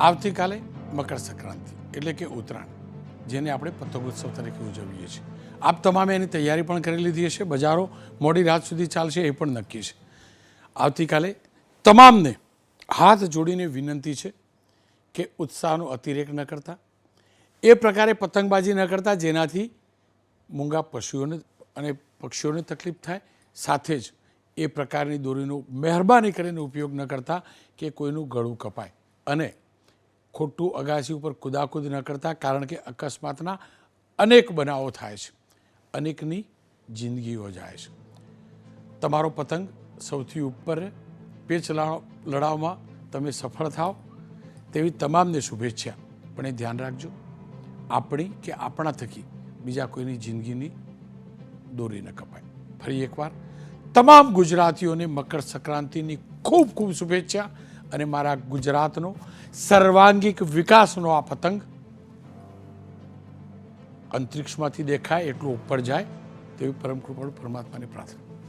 આવતીકાલે મકર સંક્રાંતિ એટલે કે ઉત્તરાયણ, જેને આપણે પતંગોત્સવ તરીકે ઉજવીએ છીએ. આપ તમામે એની તૈયારી પણ કરી લીધી હશે, બજારો મોડી રાત સુધી ચાલશે, એ પણ નક્કી છે. આવતીકાલે તમામને હાથ જોડીને વિનંતી છે કે ઉત્સાહનો અતિરેક ન કરતા. એ પ્રકારે પતંગબાજી ન કરતા, જેનાથી મૂંગા પશુઓને અને પક્ષીઓને તકલીફ થાય. સાથે જ એ પ્રકારની દોરીનો મહેરબાની કરીને ઉપયોગ ન કરતા કે કોઈનું ગળું કપાય. અને ખોટું અગાસી ઉપર કુદાકુદ ન કરતા, કારણ કે અકસ્માતના અનેક બનાવો થાય છે. અનેકની જિંદગીઓ જાય છે. તમારો પતંગ સૌથી ઉપર પેચ લડાવમાં તમે સફળ થાઓ તેવી તમામને શુભેચ્છા. પણ એ ધ્યાન રાખજો, આપણી કે આપણા થકી બીજા કોઈની જિંદગીની દોરી ન કપાય. ફરી એકવાર, તમામ ગુજરાતીઓને મકર સંક્રાંતિની ખૂબ ખૂબ શુભેચ્છા. અને મારા ગુજરાતનો સર્વાંગિક વિકાસનો આ પતંગ અંતરિક્ષમાંથી દેખાય, એટલું ઉપર જાય, તેવી પરમ કૃપાળુ પરમાત્માની પ્રાર્થના.